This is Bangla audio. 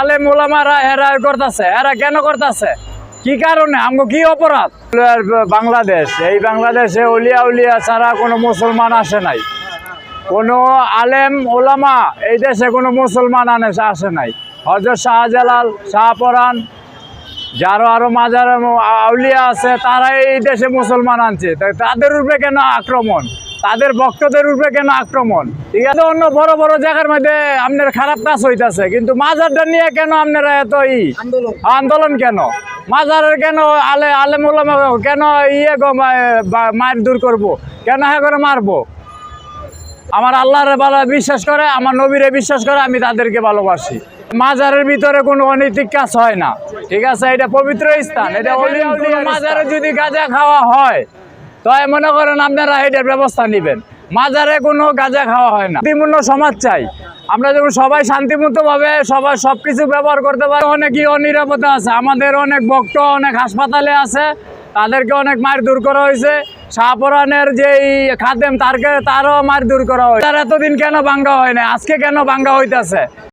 আলে মোলামারা এরা করতেছে, এরা কেন করতেছে? কি কারণে? আমগো কি অপরাধ? বাংলাদেশ, এই বাংলাদেশে অলিয়া উলিয়া ছাড়া কোনো মুসলমান আসে নাই। কোনো আলেম ওলামা এই দেশে কোনো মুসলমান আনে, আসে নাই। হজরত শাহজালাল শাহপরান যারও আরও মাজার আউলিয়া আছে তারা এই দেশে মুসলমান আনছে। তাদের উপরে কেন আক্রমণ? তাদের ভক্তদের উপরে কেন আক্রমণ? ঠিক আছে অন্য বড় বড় জায়গার মধ্যে আপনার খারাপ কাজ হইতাছে কিন্তু মাজারটা নিয়ে কেন আপনারা এত ই? আন্দোলন। কেন? মাজারের কেন আলে আলে মোলামা কেন ইয়ে গো মার দূর করব? কেন হ্যাঁ করে মারবো? আমার আল্লাহর ভালো বিশ্বাস করে আমার নবীরে বিশ্বাস করে আমি তাদেরকে ভালোবাসি। মাজারের ভিতরে কোনো অনৈতিক কাজ হয় না। ঠিক আছে এটা পবিত্র স্থান এটা মাজারে যদি গাঁজা খাওয়া হয় তো মনে করেন আপনারা এটার ব্যবস্থা নেবেন। মাজারে কোনো গাঁজা খাওয়া হয় না। শান্তিপূর্ণ সমাজ চাই। আমরা যেমন সবাই শান্তিমূতভাবে সবাই সব কিছু ব্যবহার করতে পারি, অনেকই অনিরাপত্তা আছে। আমাদের অনেক ভক্ত, অনেক হাসপাতালে আছে। তাদেরকে অনেক মার দূর করা হয়েছে। শাহপরানের যে খাদেম, তারকে, তারও মার দূর করা হয়েছে। তার এতদিন কেন ভাঙ্গা হয় না আজকে কেন ভাঙ্গা হইতাছে?